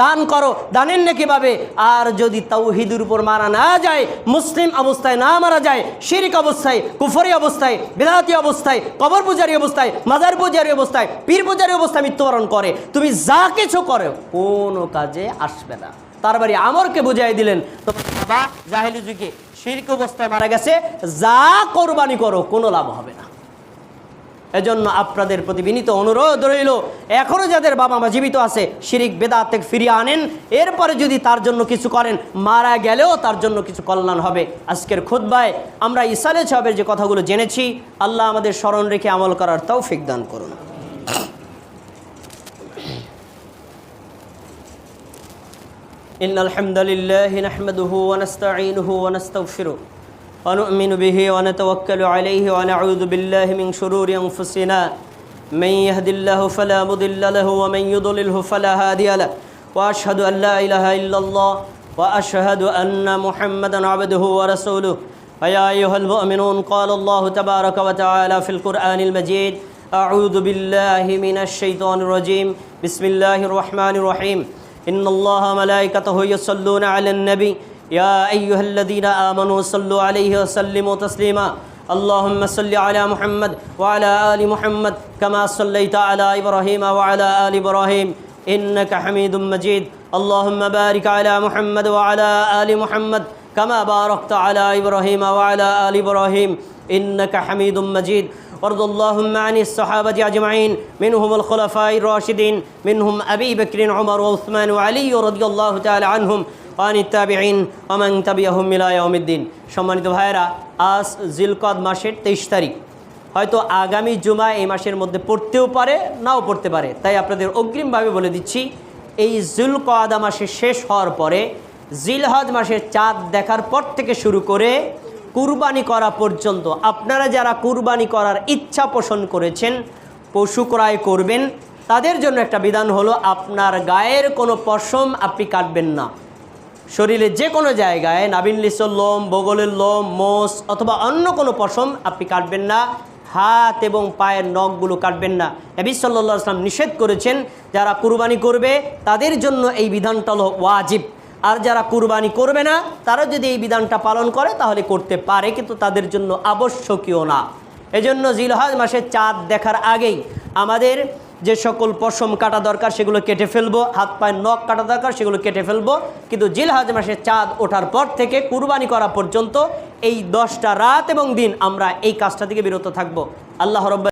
দান করো, দানের নেকি পাবে। আর যদি তাওহিদের উপর মারা না যায়, মুসলিম অবস্থায় না মারা যায়, শিরিক অবস্থায়, কুফরি অবস্থায়, বেদাতি অবস্থায়, কবর পূজারি অবস্থায়, মাজার পূজারি অবস্থায়, পীর পূজারি অবস্থায় মৃত্যুবরণ করে, তুমি যা কিছু করো, কোনো কাজে আসবে না। তার বাড়ি আমরকে বুঝাই দিলেন, তোমার বাবা জাহেলি যুগে শিরিক অবস্থায় মারা গেছে, যা কোরবানি করো, কোনো লাভ হবে না। এজন্য আপনাদের প্রতি বিনীত অনুরোধ রইল এখনও যাদের বাবা মা জীবিত আছে শিরিক বেদাত থেকে ফিরিয়ে আনেন এরপরে যদি তার জন্য কিছু করেন মারা গেলেও তার জন্য কিছু কল্যাণ হবে আজকের খুদ্বায় আমরা ইসালে সাহেবের যে কথাগুলো জেনেছি আল্লাহ আমাদের স্মরণ রেখে আমল করার তৌফিক দান করুন إن الحمد لله نحمده ونستعينه ونستغفره ونؤمن به ونتوكل عليه ونعوذ بالله من شرور أنفسنا. من يهد الله فلا مضل له ومن يضلله فلا هادي له. وأشهد أن لا إله إلا الله وأشهد أن محمدا عبده ورسوله. فيا أيها المؤمنون قال الله تبارك وتعالى في القرآن المجيد أعوذ بالله من الشيطان الرجيم. بسم الله الرحمن الرحيم. إن الله ملائكته يصلون على النبي. يا أيها الذين آمنوا صلوا عليه وسلموا تسليما. اللهم صل على محمد وعلى آل محمد كما صليت على إبراهيم وعلى آل إبراهيم. إنك حميد مجيد. اللهم بارك على محمد وعلى آل محمد كما باركت على إبراهيم وعلى آل إبراهيم. إنك حميد مجيد. وارض اللهم عن الصحابة أجمعين منهم الخلفاء الراشدين منهم أبي بكر عمر وعثمان وعلي رضي الله تعالى عنهم. অনিতাবিহীন অমাং তাবিয়াহমিলায়মিদ্দিন সম্মানিত ভাইয়েরা, আজ জিলকদ মাসের তেইশ তারিখ। হয়তো আগামী জুমা এই মাসের মধ্যে পড়তেও পারে, নাও পড়তে পারে। তাই আপনাদের অগ্রিমভাবে বলে দিচ্ছি, এই জুলকদা মাসের শেষ হওয়ার পরে জিলহদ মাসের চাঁদ দেখার পর থেকে শুরু করে কুরবানি করা পর্যন্ত আপনারা যারা কুরবানি করার ইচ্ছা পোষণ করেছেন, পশু ক্রয় করবেন, তাদের জন্য একটা বিধান হলো, আপনার গায়ের কোনো পশম আপনি কাটবেন না। শরীরের যে কোনো জায়গায় নাবিন নাবিনলিসর লোম, বগলের লোম, মোষ অথবা অন্য কোনো পশম আপনি কাটবেন না। হাত এবং পায়ের নখগুলো কাটবেন না। নবী সাল্লা আসলাম নিষেধ করেছেন, যারা কুরবানি করবে তাদের জন্য এই বিধানটা হলো ওয়াজিব। আর যারা কুরবানি করবে না তারা যদি এই বিধানটা পালন করে, তাহলে করতে পারে, কিন্তু তাদের জন্য আবশ্যকীয় না। এজন্য জিলহাজ মাসে চাঁদ দেখার আগেই আমাদের যে সকল পশম কাটা দরকার সেগুলো কেটে ফেলব, হাত পায়ের নখ কাটা দরকার সেগুলো কেটে ফেলব। কিন্তু জিলহাজ মাসে চাঁদ ওঠার পর থেকে কুরবানি করা পর্যন্ত এই দশটা রাত এবং দিন আমরা এই কাজটা থেকে বিরত থাকব। আল্লাহ রব্বা